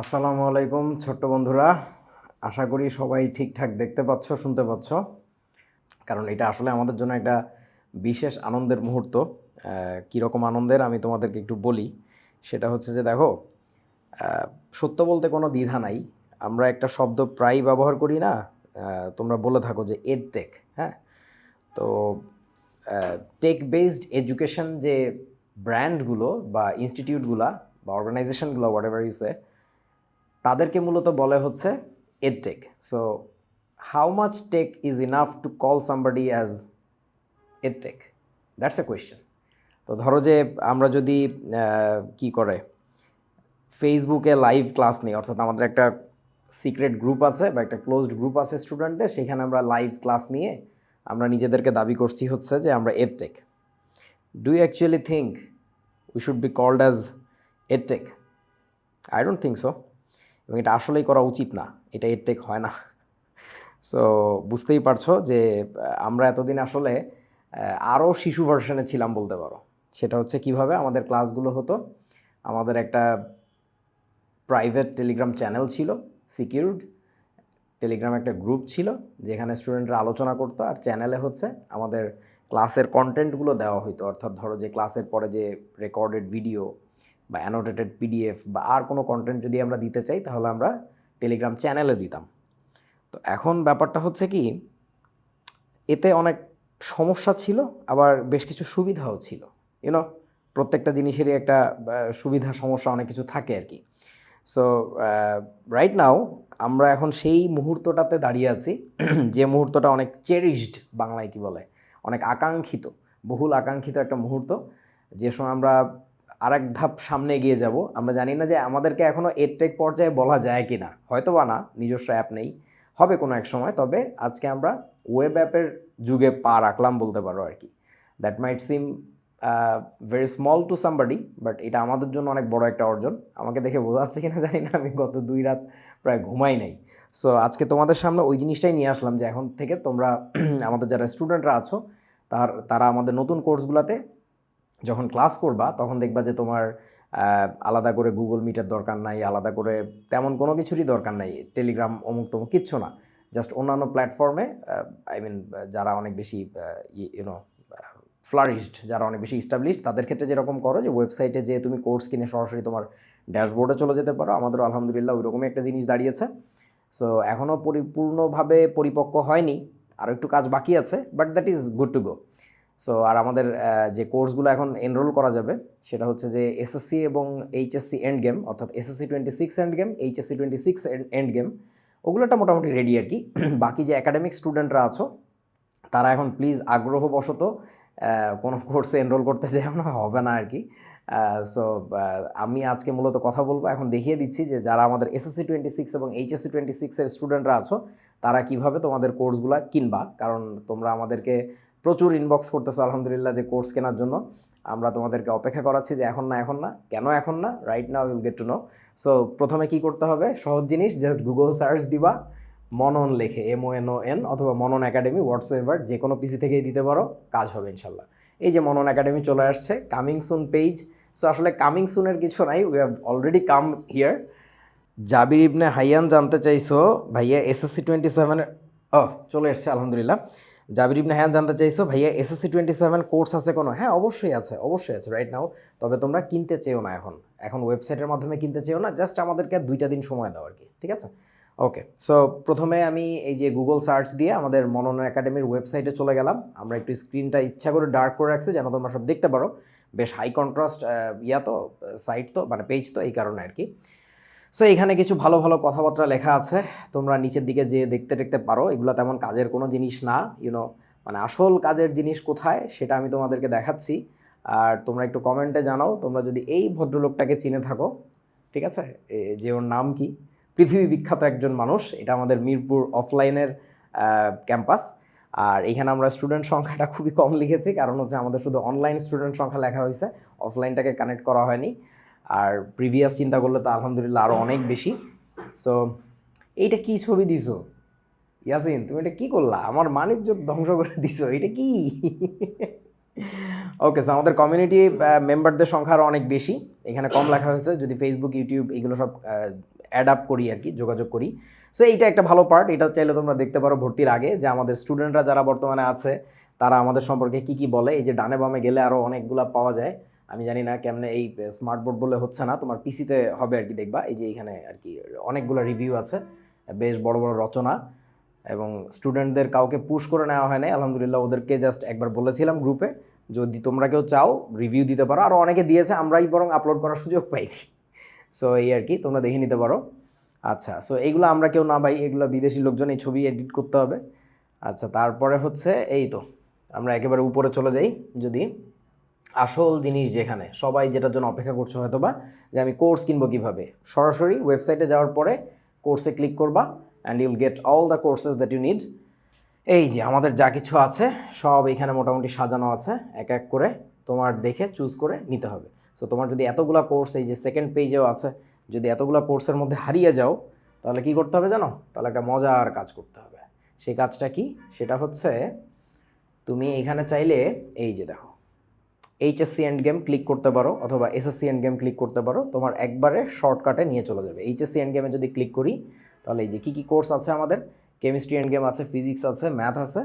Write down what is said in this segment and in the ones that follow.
আসসালামু আলাইকুম, ছোট্ট বন্ধুরা। আশা করি সবাই ঠিকঠাক দেখতে পাচ্ছ, শুনতে পাচ্ছ। কারণ এটা আসলে আমাদের জন্য একটা বিশেষ আনন্দের মুহূর্ত। কীরকম আনন্দের আমি তোমাদেরকে একটু বলি। সেটা হচ্ছে যে, দেখো সত্য বলতে কোনো দ্বিধা নাই। আমরা একটা শব্দ প্রায় ব্যবহার করি না। তোমরা বলে থাকো যে এড টেক হ্যাঁ? তো টেক বেসড এডুকেশন যে ব্র্যান্ডগুলো বা ইনস্টিটিউটগুলা বা অর্গানাইজেশনগুলো হোয়াট এভার ইউসে তাদেরকে মূলত বলে হচ্ছে edtech so how much tech is enough to call somebody as edtech that's a question তো ধরো যে আমরা যদি কি করে ফেসবুকে লাইভ ক্লাস নিই, অর্থাৎ আমাদের একটা সিক্রেট গ্রুপ আছে বা একটা ক্লোজড গ্রুপ আছে স্টুডেন্টদের সেখানে আমরা লাইভ ক্লাস নিয়ে আমরা নিজেদেরকে দাবি করছি হচ্ছে যে আমরা edtech do you actually think we should be called as edtech I don't think so এবং এটা আসলেই করা উচিত না। এটা এডটেক হয় না। সো বুঝতেই পারছ যে আমরা এতদিন আসলে আরও শিশু ভার্সনে ছিলাম বলতে পারো। সেটা হচ্ছে কীভাবে আমাদের ক্লাসগুলো হতো। আমাদের একটা প্রাইভেট টেলিগ্রাম চ্যানেল ছিল সিকিউরড টেলিগ্রাম একটা গ্রুপ ছিল, যেখানে স্টুডেন্টরা আলোচনা করতো আর চ্যানেলে হচ্ছে আমাদের ক্লাসের কন্টেন্টগুলো দেওয়া হতো অর্থাৎ ধরো যে ক্লাসের পরে যে রেকর্ডেড ভিডিও বা অ্যানোটেটেড পিডিএফ বা আর কোনো কন্টেন্ট যদি আমরা দিতে চাই, তাহলে আমরা টেলিগ্রাম চ্যানেলে দিতাম। তো এখন ব্যাপারটা হচ্ছে কি, এতে অনেক সমস্যা ছিল, আবার বেশ কিছু সুবিধাও ছিল। ইউনো প্রত্যেকটা জিনিসেরই একটা সুবিধা, সমস্যা অনেক কিছু থাকে আর কি। সো রাইট নাও আমরা এখন সেই মুহূর্তটাতে দাঁড়িয়ে আছি, যে মুহূর্তটা অনেক চেরিশড বাংলায় কি বলে? অনেক আকাঙ্ক্ষিত, বহুল আকাঙ্ক্ষিত একটা মুহূর্ত, যে সময় আমরা আরেক ধাপ সামনে এগিয়ে যাব। আমরা জানি না যে আমাদেরকে এখনও এডটেক পর্যায়ে বলা যায় কি না হয়তো বা না, নিজস্ব অ্যাপ নেই। হবে কোনো এক সময়, তবে আজকে আমরা ওয়েব অ্যাপের যুগে পা রাখলাম বলতে পারো আর কি। That might seem very small to somebody but এটা আমাদের জন্য অনেক বড় একটা অর্জন। আমাকে দেখে বোঝা যাচ্ছে কিনা জানি না, আমি গত দুই রাত প্রায় ঘুমাই নাই। সো আজকে তোমাদের সামনে ওই জিনিসটাই নিয়ে আসলাম যে এখন থেকে তোমরা, আমাদের যারা স্টুডেন্টরা আছো, তার, তারা আমাদের নতুন কোর্সগুলোতে যখন ক্লাস করবা, তখন দেখবা যে তোমার আলাদা করে গুগল মিটের দরকার নাই, আলাদা করে তেমন কোনো কিছুরই দরকার নাই টেলিগ্রাম অমুক তমুক, কিচ্ছু না। জাস্ট অন্যান্য প্ল্যাটফর্মে আই মিন যারা অনেক বেশি ইউনো ফ্লারিশড যারা অনেক বেশি ইস্টাবলিশড তাদের ক্ষেত্রে যেরকম করো যে ওয়েবসাইটে যে তুমি কোর্স কিনে সরাসরি তোমার ড্যাশবোর্ডে চলে যেতে পারো। আমাদেরও আলহামদুলিল্লাহ ওইরকমই একটা জিনিস দাঁড়িয়েছে। সো এখনও পরিপূর্ণভাবে পরিপক্ক হয়নি। আরও একটু কাজ বাকি আছে but that is good to go so আর আমাদের যে কোর্সগুলো এখন এনরোল করা যাবে, সেটা হচ্ছে যে এসএসসি এবং এইচএসসি এন্ড গেম অর্থাৎ SSC twenty six end game HSC twenty six end game ওগুলোটা মোটামুটি রেডি আর কি। বাকি যে একাডেমিক স্টুডেন্টরা আছো, তারা এখন প্লিজ আগ্রহবশত কোনো কোর্সে এনরোল করতে চাই না, হবে না আর কি। সো আমি আজকে মূলত কথা বলব, এখন দেখিয়ে দিচ্ছি যে যারা আমাদের এসএসসি টোয়েন্টি সিক্স এবং এইচএসসি টোয়েন্টি সিক্সের স্টুডেন্টরা আছো, তারা কীভাবে তোমাদের কোর্সগুলো কিনবা। কারণ তোমরা আমাদেরকে প্রচুর ইনবক্স করতেছো, আলহামদুলিল্লাহ, যে কোর্স কেনার জন্য। আমরা তোমাদেরকে অপেক্ষা করাচ্ছি যে এখন না এখন না, কেন এখন না right now will get to know so প্রথমে কি করতে হবে? সহজ জিনিস জাস্ট গুগল সার্চ দিবা, মনন লেখে M O N O N অথবা মনন একাডেমি হোয়াটস এভার যে কোনো পিসি থেকেই দিতে পারো, কাজ হবে ইনশাল্লাহ। এই যে মনন একাডেমি চলে আসছে কামিং সুন পেজ সো আসলে কামিং সুনের কিছু নাই we have already come here Jabir ibn Hayyan জানতে চাইছো, ভাইয়া এসএসসি টোয়েন্টি সেভেনের ও, চলে এসছে, আলহামদুলিল্লাহ। জাবির ইবনে হায়ান জানতে চাইছো, ভাইয়া এসএসসি টোয়েন্টি সেভেন কোর্স আছে কোনো? হ্যাঁ অবশ্যই আছে অবশ্যই আছে রাইট নাও তবে তোমরা কিনতে চেও না এখন। এখন ওয়েবসাইটের মাধ্যমে কিনতে চেও না জাস্ট আমাদেরকে দুইটা দিন সময় দাও আর কি ঠিক আছে? ওকে সো প্রথমে আমি এই যে গুগল সার্চ দিয়ে আমাদের মনন একাডেমির ওয়েবসাইটে চলে গেলাম। আমরা একটু স্ক্রিনটা ইচ্ছা করে ডার্ক করে রাখছি যেন তোমরা সব দেখতে পারো। বেশ হাই কন্ট্রাস্ট ইয়া তো সাইট তো মানে পেজ তো, এই কারণে আর কি সো এখানে কিছু ভালো ভালো কথাবার্তা লেখা আছে। তোমরা নিচের দিকে যে দেখতে দেখতে পারো, এগুলো তেমন কাজের কোনো জিনিস না ইউনো মানে আসল কাজের জিনিস কোথায় সেটা আমি তোমাদেরকে দেখাচ্ছি। আর তোমরা একটু কমেন্টে জানাও, তোমরা যদি এই ভদ্রলোকটাকে চিনে থাকো, ঠিক আছে? যে ওর নাম কি? পৃথিবী বিখ্যাত একজন মানুষ, এটা আমাদের মিরপুর অফলাইনের ক্যাম্পাস আর এখানে আমরা স্টুডেন্ট সংখ্যাটা খুবই কম লিখেছি, কারণ হচ্ছে আমাদের শুধু অনলাইন স্টুডেন্ট সংখ্যা লেখা হয়েছে অফলাইনটাকে কানেক্ট করা হয়নি। আর প্রিভিয়াস চিন্তা করলে তো আলহামদুলিল্লাহ আরও অনেক বেশি। সো এইটা কি ছবি দিছো? ইয়াসিন, তুমি এটা কি করলা? আমার মানিজ্য ধ্বংস করে দিছো, এটা কি? ওকে স্যার আমাদের কমিউনিটি মেম্বারদের সংখ্যা আরও অনেক বেশি। এখানে কম লেখা হয়েছে, যদি ফেসবুক ইউটিউব এগুলো সব অ্যাড আপ করি আর কি, যোগাযোগ করি। সো এইটা একটা ভালো পার্ট এটা চাইলে তোমরা দেখতে পারো ভর্তির আগে যে আমাদের স্টুডেন্টরা যারা বর্তমানে আছে, তারা আমাদের সম্পর্কে কি কি বলে? এই যে ডানে বামে গেলে আরও অনেকগুলা পাওয়া যায়। আমি জানি না কেমনে এই স্মার্ট বোর্ড বলে হচ্ছে না, তোমার পিসিতে হবে আর কি দেখবা, এই যে এখানে আর কি অনেকগুলো রিভিউ আছে, বেশ বড় বড় রচনা, এবং স্টুডেন্টদের কাউকে পুশ করে নেওয়া হয় নাই আলহামদুলিল্লাহ ওদেরকে জাস্ট একবার বলেছিলাম গ্রুপে যদি তোমরা কেউ চাও রিভিউ দিতে পারো আরও অনেকে দিয়েছে, আমরাই বরং আপলোড করার সুযোগ পাইনি সো এই আর কি, তোমরা দেখে নিতে পারো আচ্ছা সো এইগুলো আমরা কেউ না পাই এগুলো বিদেশি লোকজন, এই ছবি এডিট করতে হবে আচ্ছা তারপরে হচ্ছে এই তো, আমরা একেবারে উপরে চলে যাই, যদি আসল জিনিস যেখানে। সবাই যেটার জন্য অপেক্ষা করছ হয়তো বা যে আমি কোর্স কিনবো কীভাবে। সরাসরি ওয়েবসাইটে যাওয়ার পরে কোর্সে ক্লিক করবা and you'll get all the courses that you need এই যে আমাদের যা কিছু আছে, সব এখানে মোটামুটি সাজানো আছে, এক এক করে তোমার দেখে চুজ করে নিতে হবে। সো তোমার যদি এতগুলো কোর্স এই যে সেকেন্ড পেজেও আছে, যদি এতগুলো কোর্সের মধ্যে হারিয়ে যাও, তাহলে কি করতে হবে জানো? তাহলে একটা মজার কাজ করতে হবে। সেই কাজটা কি? সেটা হচ্ছে তুমি এখানে চাইলে, এই যে দেখো এইচএসসি এন্ড গেম ক্লিক করতে পারো অথবা এসএসসি এন্ড গেম ক্লিক করতে পারো। তোমার একবারে শর্টকাটে নিয়ে চলে যাবে। এইচএসসি এন্ড গেমে যদি ক্লিক করি, তাহলে এই যে কী কী কোর্স আছে আমাদের? কেমিস্ট্রি এন্ড গেম আছে ফিজিক্স আছে ম্যাথ আছে,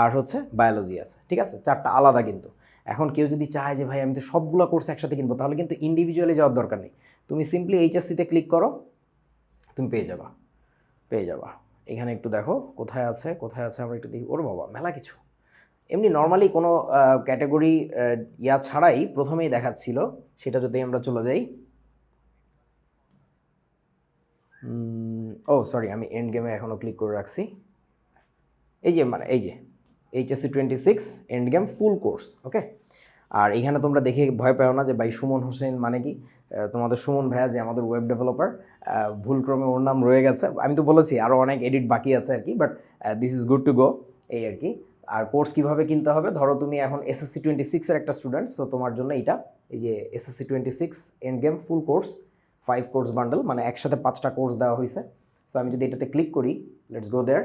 আর হচ্ছে বায়োলজি আছে। ঠিক আছে? চারটা আলাদা কিন্তু। এখন কেউ যদি চায় যে, ভাই, আমি তো সবগুলো কোর্স একসাথে কিনবো, তাহলে কিন্তু ইন্ডিভিজুয়ালি যাওয়ার দরকার নেই। তুমি সিম্পলি এইচএসসিতে ক্লিক করো, তুমি পেয়ে যাবা। পেয়ে যাবা। এখানে একটু দেখো, কোথায় আছে কোথায় আছে, আমরা একটু দেখি। ওর বাবা, মেলা কিছু। এমনি নর্মালি কোনো ক্যাটাগরি ইয়া ছাড়াই প্রথমেই দেখাচ্ছিল, সেটা যদি আমরা চলে যাই। ও সরি আমি এন্ড গেমে এখনও ক্লিক করে রাখছি। এই যে মানে এই যে HSC twenty six end game full course okay আর এখানে তোমরা দেখে ভয় পাও না যে, ভাই, সুমন হোসেন মানে কি? তোমাদের সুমন ভাইয়া যে আমাদের ওয়েব ডেভেলপার ভুলক্রমে ওর নাম রয়ে গেছে। আমি তো বলেছি আরও অনেক এডিট বাকি আছে আর কি but this is good to go এই আর কি। আর কোর্স কীভাবে কিনতে হবে? ধরো তুমি এখন এসএসসি টোয়েন্টি সিক্সের একটা স্টুডেন্ট সো তোমার জন্য এইটা, এই যে SSC twenty six end game full course five course bundle মানে একসাথে পাঁচটা কোর্স দেওয়া হয়েছে সো আমি যদি এটাতে ক্লিক করি লেটস গো দেয়ার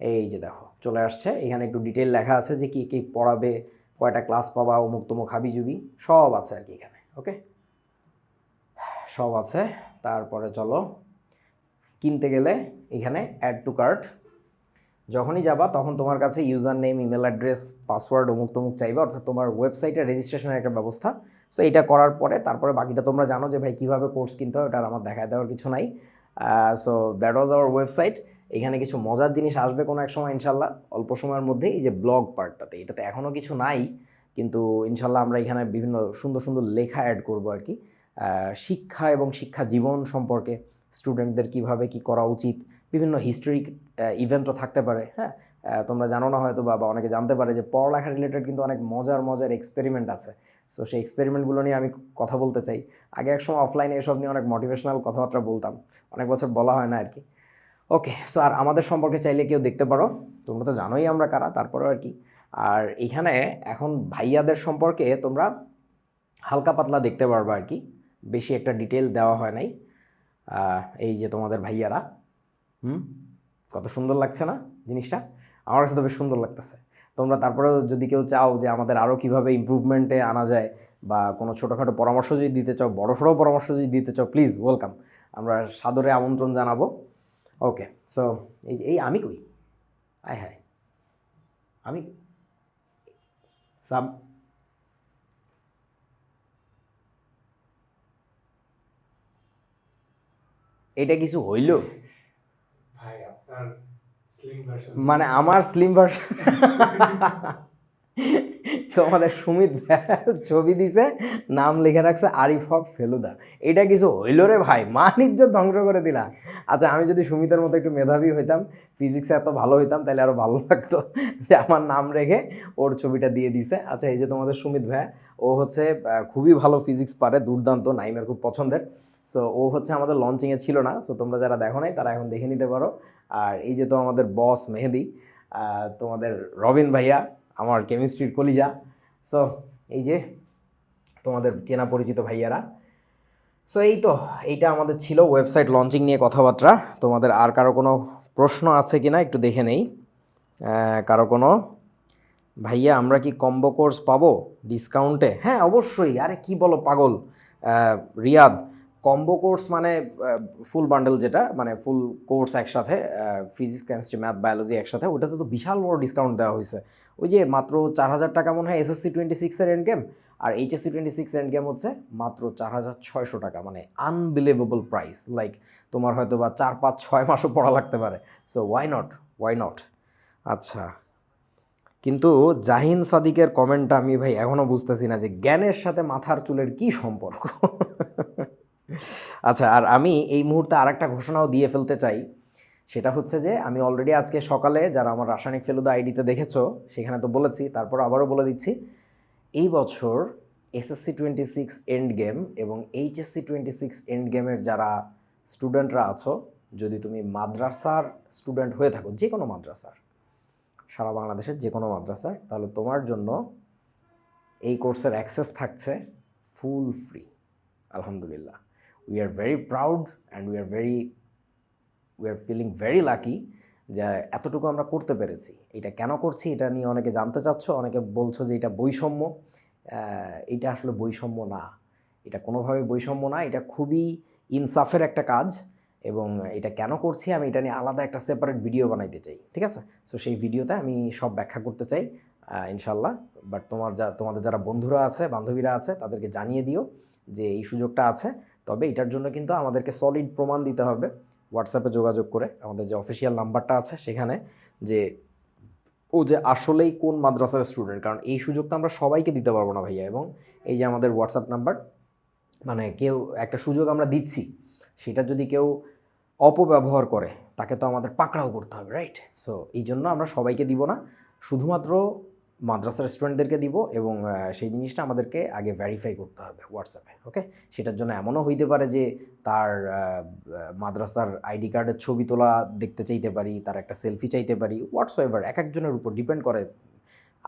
এই যে দেখো, চলে আসছে। এখানে একটু ডিটেল লেখা আছে যে কি কি পড়াবে, কয়টা ক্লাস পাবা, অমুক তমুক হাবি জুবি সব আছে আর কি এখানে ওকে সব আছে, তারপরে চলো, কিনতে গেলে এখানে অ্যাড টু কার্ট যখনই যাবা, তখন তোমার কাছে user name email address password অমুক তমুক চাইবে, অর্থাৎ তোমার ওয়েবসাইটে রেজিস্ট্রেশনের একটা ব্যবস্থা। সো এটা করার পরে, তারপরে বাকিটা তোমরা জানো যে, ভাই, কীভাবে কোর্স কিনতে হয়? ওটা আমার দেখায় দেওয়ার কিছু নাই। So that was our website এখানে কিছু মজার জিনিস আসবে কোনো এক সময়, ইনশাল্লাহ। অল্প সময়ের মধ্যে এই যে ব্লগ পার্টটাতে এটাতে এখনও কিছু নাই, কিন্তু ইনশাল্লাহ আমরা এখানে বিভিন্ন সুন্দর সুন্দর লেখা অ্যাড করব আর কি। শিক্ষা এবং শিক্ষা জীবন সম্পর্কে স্টুডেন্টদের কীভাবে কি করা উচিত বিভিন্ন হিস্টোরিক ইভেন্টও থাকতে পারে হ্যাঁ? তোমরা জানো না হয়তো বা অনেকে জানতে পারে যে পড়ালেখা রিলেটেড কিন্তু অনেক মজার মজার এক্সপেরিমেন্ট আছে। সো সেই এক্সপেরিমেন্টগুলো নিয়ে আমি কথা বলতে চাই। আগে এক সময় অফলাইনে এসব নিয়ে অনেক মোটিভেশনাল কথাবার্তা বলতাম। অনেক বছর বলা হয় না আর কি ওকে সো আর আমাদের সম্পর্কে চাইলে কেউ দেখতে পারো। তোমরা তো জানোই আমরা কারা, তারপরেও আর কি আর এখানে এখন ভাইয়াদের সম্পর্কে তোমরা হালকা পাতলা দেখতে পারবে আর কি বেশি একটা ডিটেল দেওয়া হয় নাই। এই যে তোমাদের ভাইয়ারা। হুম? কত সুন্দর লাগছে না জিনিসটা? আমার কাছে তো বেশ সুন্দর লাগতেছে। তোমরা তারপরেও যদি কেউ চাও যে আমাদের আরও কীভাবে ইমপ্রুভমেন্টে আনা যায় বা কোনো ছোটোখাটো পরামর্শ যদি দিতে চাও, বড় সড়ো পরামর্শ যদি দিতে চাও প্লিজ ওয়েলকাম আমরা সাদরে আমন্ত্রণ জানাব। ওকে সো এই এই আমি কই? আয় হায়। আমি সাব এটা কিছু হইল ভাই আপনার স্লিম ভার্সন মানে আমার স্লিম ভার্সন তোমাদের সুমিত ছবি দিছে, নাম লিখে রাখছে আরিফ হক ফেলুদা। এটা কিছু হইল রে ভাই, মানিজ্য ধ্বংস করে দিলা। আচ্ছা আমি যদি সুমিতের মতো একটু মেধাবী হইতাম ফিজিক্সে এত ভালো হইতাম, তাহলে আরও ভালো লাগতো যে আমার নাম রেখে ওর ছবিটা দিয়ে দিছে। আচ্ছা এই যে তোমাদের সুমিত ভাইয়া, ও হচ্ছে খুবই ভালো ফিজিক্স পারে, দুর্দান্ত, নাইমের খুব পছন্দের। সো ও হচ্ছে আমাদের লঞ্চিংয়ে ছিল না। সো তোমরা যারা দেখো নাই, তারা এখন দেখে নিতে পারো। আর এই যে তো আমাদের বস মেহেদি তোমাদের রবিন ভাইয়া, আমার কেমিস্ট্রির কলিজা। সো এই যে তোমাদের চেনা পরিচিত ভাইয়ারা। সো এই তো, এইটা আমাদের ছিল ওয়েবসাইট লঞ্চিং নিয়ে কথাবার্তা। তোমাদের আর কারও কোনো প্রশ্ন আছে কি না একটু দেখে নেই। কারও কোনো? ভাইয়া, আমরা কি কম্বো কোর্স পাবো ডিসকাউন্টে হ্যাঁ অবশ্যই। আরে কি বলো পাগল? রিয়াদ কম্বো কোর্স মানে ফুল বান্ডেল যেটা মানে ফুল কোর্স একসাথে ফিজিক্স কেমিস্ট্রি ম্যাথ বায়োলজি একসাথে, ওটাতে তো বিশাল বড় ডিসকাউন্ট দেওয়া হয়েছে। ওই যে মাত্র চার হাজার টাকা মনে হয় এসএসসি টোয়েন্টি সিক্সের এন্ড গেম আর HSC twenty six end game হচ্ছে মাত্র চার হাজার ছয়শো টাকা মানে আনবিলিভেবল প্রাইস লাইক তোমার হয়তো বা চার, পাঁচ, ছয় মাসও পড়া লাগতে পারে। So why not why not আচ্ছা কিন্তু জাহিন সাদিকের কমেন্টটা আমি ভাই এখনও বুঝতেছি না যে জ্ঞানের সাথে মাথার চুলের কি সম্পর্ক? আচ্ছা আর আমি এই মুহূর্তে আরেকটা ঘোষণাও দিয়ে ফেলতে চাই। সেটা হচ্ছে যে, আমি অলরেডি আজকে সকালে যারা আমার রাসায়নিক ফেলুদা আইডিতে দেখেছ, সেখানে তো বলেছি, তারপর আবারও বলে দিচ্ছি। এই বছর SSC twenty six end game এবং এইচএসসি টোয়েন্টি সিক্স এন্ড গেমের যারা স্টুডেন্টরা আছো, যদি তুমি মাদ্রাসার স্টুডেন্ট হয়ে থাকো, যে কোনো মাদ্রাসার, সারা বাংলাদেশের যে কোনো মাদ্রাসার, তাহলে তোমার জন্য এই কোর্সের অ্যাক্সেস থাকছে ফুল ফ্রি আলহামদুলিল্লাহ। We are very proud and we are very we are feeling very lucky যে এতটুকু আমরা করতে পেরেছি। এটা কেন করছি এটা নিয়ে অনেকে জানতে চাচ্ছ, অনেকে বলছো যে এটা বৈষম্য। এটা আসলে বৈষম্য না। এটা কোনোভাবে বৈষম্য না, এটা খুবই ইনসাফের একটা কাজ এবং এটা কেন করছি আমি এটা নিয়ে আলাদা একটা সেপারেট ভিডিও বানাইতে চাই, ঠিক আছে? সো সেই ভিডিওতে আমি সব ব্যাখ্যা করতে চাই ইনশাল্লাহ বাট তোমার যা, তোমাদের যারা বন্ধুরা আছে, বান্ধবীরা আছে, তাদেরকে জানিয়ে দিও যে এই সুযোগটা আছে। তবে এটার জন্য কিন্তু আমাদেরকে সলিড প্রমাণ দিতে হবে। হোয়াটসঅ্যাপে যোগাযোগ করে আমাদের যে অফিসিয়াল নাম্বারটা আছে সেখানে যে ও যে আসলেই কোন মাদ্রাসার স্টুডেন্ট কারণ এই সুযোগটা আমরা সবাইকে দিতে পারব না ভাইয়া। এবং এই যে আমাদের হোয়াটসঅ্যাপ নাম্বার মানে কেউ একটা সুযোগ আমরা দিচ্ছি, সেটা যদি কেউ অপব্যবহার করে, তাকে তো আমাদের পাকড়াও করতে হবে রাইট সো এই জন্য আমরা সবাইকে দিব না। শুধুমাত্র মাদ্রাসার স্টুডেন্টদেরকে দিব এবং সেই জিনিসটা আমাদেরকে আগে ভেরিফাই করতে হবে হোয়াটসঅ্যাপে ওকে সেটার জন্য এমনও হইতে পারে যে তার মাদ্রাসার আইডি কার্ডের ছবি তোলা দেখতে চাইতে পারি, তার একটা সেলফি চাইতে পারি হোয়াটস এভার এক একজনের উপর ডিপেন্ড করে।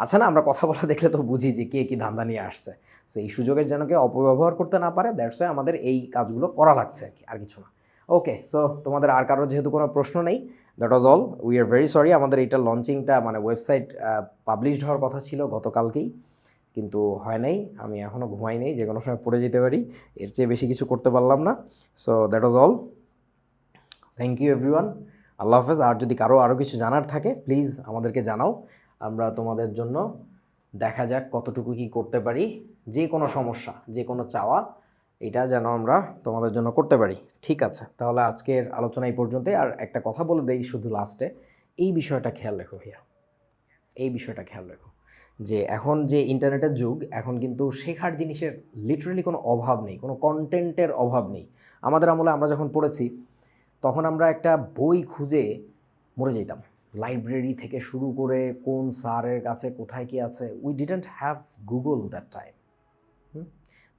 আছে না, আমরা কথা বলা দেখলে তো বুঝি যে কে কী ধান্দা নিয়ে আসছে। সো এই সুযোগের যেন কেউ অপব্যবহার করতে না পারে দ্যাটস আমাদের এই কাজগুলো করা লাগছে আর কি, আর কিছু না। ওকে সো তোমাদের আর কারোর যেহেতু কোনো প্রশ্ন নেই that was all we are very sorry আমাদের এইটা লঞ্চিংটা মানে ওয়েবসাইট পাবলিশড হওয়ার কথা ছিল গতকালকেই, কিন্তু হয় নাই। আমি এখনও ঘুমাই নেই যে কোনো সময় পড়ে যেতে পারি। এর চেয়ে বেশি কিছু করতে পারলাম না। So that was all thank you everyone আল্লাহ হাফেজ। আর যদি কারও আরও কিছু জানার থাকে প্লিজ আমাদেরকে জানাও। আমরা তোমাদের জন্য দেখা যাক কতটুকু কি করতে পারি। যে কোনো সমস্যা, যে কোনো চাওয়া এটা যেন আমরা তোমাদের জন্য করতে পারি। ঠিক আছে, তাহলে আজকের আলোচনা এই পর্যন্তই। আর একটা কথা বলে দেই শুধু লাস্টে এই বিষয়টা খেয়াল রেখো ভাইয়া। এই বিষয়টা খেয়াল রেখো যে এখন যে ইন্টারনেটের যুগ, এখন কিন্তু শেখার জিনিসের লিটারালি কোনো অভাব নেই, কোনো কন্টেন্টের অভাব নেই। আমাদের আমলে আমরা যখন পড়েছি, তখন আমরা একটা বই খুঁজে মরে যেতাম লাইব্রেরি থেকে শুরু করে কোন স্যারের কাছে কোথায় কি আছে we didn't have Google that time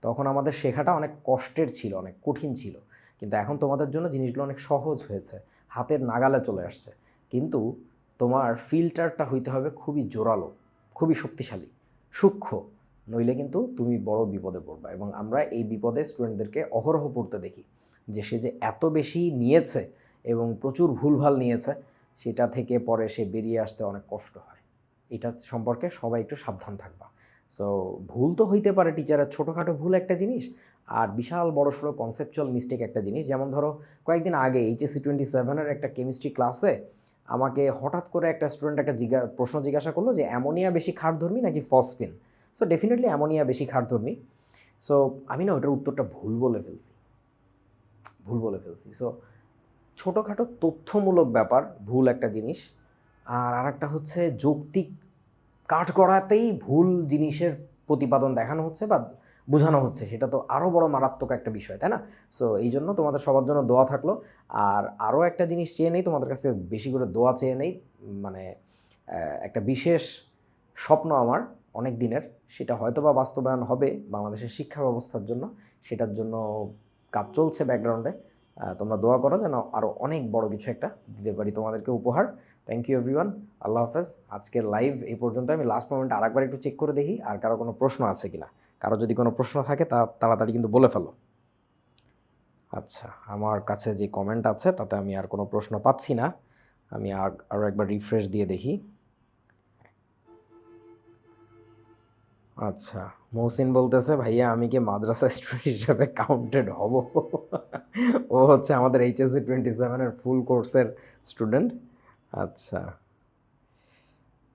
তখন আমাদের শেখাটা অনেক কষ্টের ছিল, অনেক কঠিন ছিল। কিন্তু এখন তোমাদের জন্য জিনিসগুলো অনেক সহজ হয়েছে, হাতের নাগালে চলে আসছে। কিন্তু তোমার ফিল্টারটা হইতে হবে খুবই জোরালো, খুবই শক্তিশালী, সূক্ষ্ম। নইলে কিন্তু তুমি বড় বিপদে পড়বা এবং আমরা এই বিপদে স্টুডেন্টদেরকে অহরহ পড়তে দেখি যে সে যে এত বেশি নিয়েছে এবং প্রচুর ভুলভাল নিয়েছে, সেটা থেকে পরে সে বেরিয়ে আসতে অনেক কষ্ট হয়। এটা সম্পর্কে সবাই একটু সাবধান থাকবা। সো ভুল তো হইতে পারে টিচারের ছোটোখাটো ভুল একটা জিনিস, আর বিশাল বড় সড়ো কনসেপচুয়াল মিস্টেক একটা জিনিস। যেমন ধরো, কয়েকদিন আগে এইচএসসি টোয়েন্টি সেভেনের একটা কেমিস্ট্রি ক্লাসে আমাকে হঠাৎ করে একটা স্টুডেন্ট একটা জিজ্ঞা প্রশ্ন জিজ্ঞাসা করল যে, অ্যামোনিয়া বেশি খাটধর্মী নাকি ফসফিন সো ডেফিনেটলি অ্যামোনিয়া বেশি খাটধর্মী সো আমি না ওটার উত্তরটা ভুল বলে ফেলছি। ভুল বলে ফেলছি। সো ছোটোখাটো তথ্যমূলক ব্যাপার, ভুল একটা জিনিস। আর আরেকটা হচ্ছে যৌক্তিক কাঠ করাতেই ভুল জিনিসের প্রতিপাদন দেখানো হচ্ছে বা বোঝানো হচ্ছে। সেটা তো আরও বড় মারাত্মক একটা বিষয়, তাই না? সো এই জন্য তোমাদের সবার জন্য দোয়া থাকল। আর আরও একটা জিনিস চেয়ে নেই, তোমাদের কাছে বেশি করে দোয়া চেয়ে নেই মানে একটা বিশেষ স্বপ্ন আমার অনেক দিনের, সেটা হয়তো বা বাস্তবায়ন হবে বাংলাদেশের শিক্ষা ব্যবস্থার জন্য, সেটার জন্য কাজ চলছে ব্যাকগ্রাউন্ডে তোমরা দোয়া করো যেন আরও অনেক বড় কিছু একটা দিতে পারি তোমাদেরকে উপহার। থ্যাংক ইউ এভরিওয়ান আল্লাহ হাফেজ। আজকের লাইভ এই পর্যন্ত আমি লাস্ট মোমেন্টে আরেকবার একটু চেক করে দেখি আর কারও কোনো প্রশ্ন আছে কিনা। কারও যদি কোনো প্রশ্ন থাকে তা তাড়াতাড়ি কিন্তু বলে ফেলো। আচ্ছা আমার কাছে যে কমেন্ট আছে তাতে আমি আর কোনো প্রশ্ন পাচ্ছি না। আমি আর আরও একবার রিফ্রেশ দিয়ে দেখি। আচ্ছা মহসিন বলতেছে, ভাইয়া, আমি কি মাদ্রাসা স্টুডেন্ট হিসাবে কাউন্টেড হব? ও হচ্ছে আমাদের এইচএসসি টোয়েন্টি সেভেনের ফুল কোর্সের স্টুডেন্ট আচ্ছা।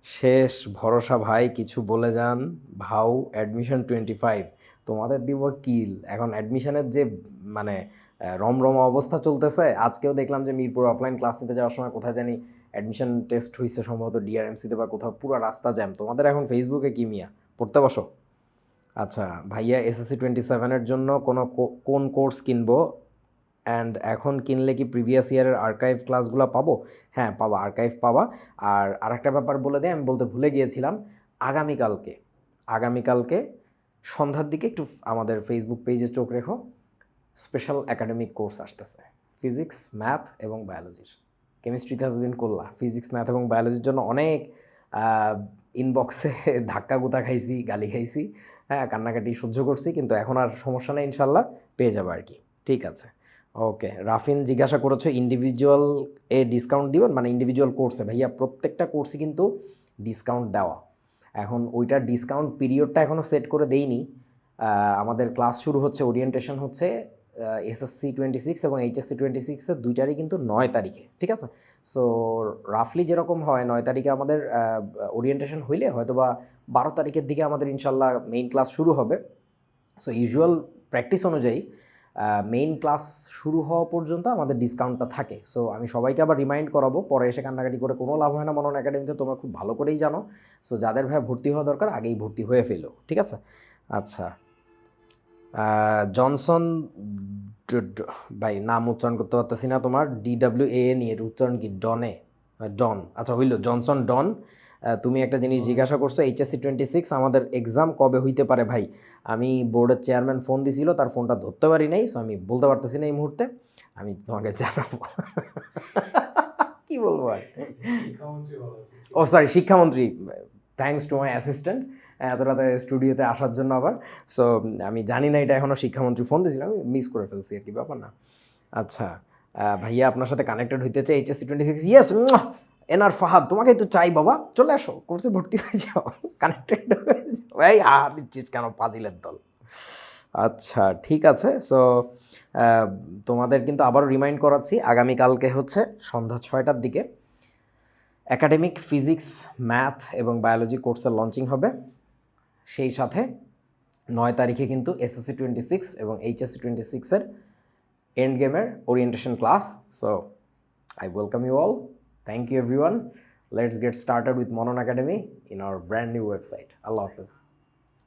শেষ, ভরসা ভাই, কিছু বলে যান। ভাউ অ্যাডমিশন টোয়েন্টি ফাইভ তোমাদের দিব কিল। এখন অ্যাডমিশনের যে মানে রমরমা অবস্থা চলতেছে, আজকেও দেখলাম যে মিরপুর অফলাইন ক্লাস নিতে যাওয়ার সময় কোথায় জানি অ্যাডমিশন টেস্ট হয়েছে সম্ভবত ডিআরএমসিতে বা কোথাও, পুরো রাস্তা জ্যাম তোমাদের এখন ফেসবুকে কি মিয়া? পড়তে বসো। আচ্ছা ভাইয়া এসএসসি টোয়েন্টি সেভেনের জন্য কোনো কোন কোর্স কিনবো? অ্যান্ড এখন কিনলে কি প্রিভিয়াস ইয়ারের আর্কাইভ ক্লাসগুলো পাবো? হ্যাঁ পাবা আর্কাইভ পাবা। আর আরেকটা ব্যাপার বলে দেয় আমি বলতে ভুলে গিয়েছিলাম, আগামীকালকে আগামীকালকে সন্ধ্যার দিকে একটু আমাদের ফেসবুক পেজে চোখ রেখো স্পেশাল একাডেমিক কোর্স আসতেছে ফিজিক্স ম্যাথ এবং বায়োলজির কেমিস্ট্রিতে এতদিন করলা ফিজিক্স ম্যাথ এবং বায়োলজির জন্য অনেক ইনবক্সে ধাক্কা গুতা খাইছি, গালি খাইছি হ্যাঁ কান্নাকাটি সহ্য করছি, কিন্তু এখন আর সমস্যা নেই ইনশাল্লাহ পেয়ে যাব আর কি। ঠিক আছে। ওকে, রাফিন, জিজ্ঞাসা করেছ ইন্ডিভিজুয়াল এ ডিসকাউন্ট দিবেন? মানে ইন্ডিভিজুয়াল কোর্সে ভাইয়া, প্রত্যেকটা কোর্সে কিন্তু ডিসকাউন্ট দেওয়া। এখন ওইটার ডিসকাউন্ট পিরিয়ডটা এখনও সেট করে দেইনি। আমাদের ক্লাস শুরু হচ্ছে ওরিয়েন্টেশন হচ্ছে এসএসসি টোয়েন্টি সিক্স এবং এইচএসসি টোয়েন্টি সিক্সের দুইটারই কিন্তু নয় তারিখে, ঠিক আছে? সো রাফলি যেরকম হয়, নয় তারিখে আমাদের ওরিয়েন্টেশন হইলে হয়তো বা বারো তারিখের দিকে আমাদের ইনশাল্লাহ মেইন ক্লাস শুরু হবে। সো ইউজুয়াল প্র্যাকটিস অনুযায়ী মেইন ক্লাস শুরু হওয়া পর্যন্ত আমাদের ডিসকাউন্টটা থাকে। সো আমি সবাইকে আবার রিমাইন্ড করাবো, পরে এসে কান্নাকাটি করে কোনো লাভ হয় না, মনন একাডেমিতে তোমরা খুব ভালো করেই জানো। সো যাদের ভাই ভর্তি হওয়া দরকার, আগেই ভর্তি হয়ে ফেলো, ঠিক আছে? আচ্ছা। জনসন ভাই নাম উচ্চারণ করতে পারতেছি না তোমার ডিডাব্লিউ এ এন এর উচ্চারণ কি? ডনে ডন। আচ্ছা হইল জনসন ডন। তুমি একটা জিনিস জিজ্ঞাসা করছ এইচএসসি টোয়েন্টি সিক্স আমাদের এক্সাম কবে হইতে পারে ভাই? আমি বোর্ডের চেয়ারম্যান ফোন দিছিল তার ফোনটা ধরতে পারি নাই সো আমি বলতে পারতেছি না এই মুহূর্তে। আমি তোমাকে জানাব। কি বলব আর। ও সরি শিক্ষামন্ত্রী থ্যাংকস টু মাই অ্যাসিস্ট্যান্ট এত রাতে স্টুডিওতে আসার জন্য আবার। সো আমি জানি না এটা এখনও শিক্ষামন্ত্রী ফোন দিয়েছিলাম আমি মিস করে ফেলছি আর কি, ব্যাপার না। আচ্ছা ভাইয়া আপনার সাথে কানেক্টেড হইতে চাই HSC twenty six yes NR Fahad তোমাকেই তো চাই বাবা, চলে আসো কোর্সে ভর্তি হয়ে যাও কানেক্টেড হয়ে যাও। এই দিচ্ছিস কেন, পাজিলের দল। আচ্ছা ঠিক আছে সো তোমাদের কিন্তু আবারও রিমাইন্ড করাচ্ছি আগামীকালকে হচ্ছে সন্ধ্যা ছয়টার দিকে একাডেমিক ফিজিক্স ম্যাথ এবং বায়োলজি কোর্সের লঞ্চিং হবে। সেই সাথে নয় তারিখে কিন্তু এসএসসি টোয়েন্টি সিক্স এবং এইচএসসি টোয়েন্টি সিক্সের এন্ড গেমের orientation class so I welcome you all thank you everyone let's get started with Monon academy in our brand new website Allah Hafiz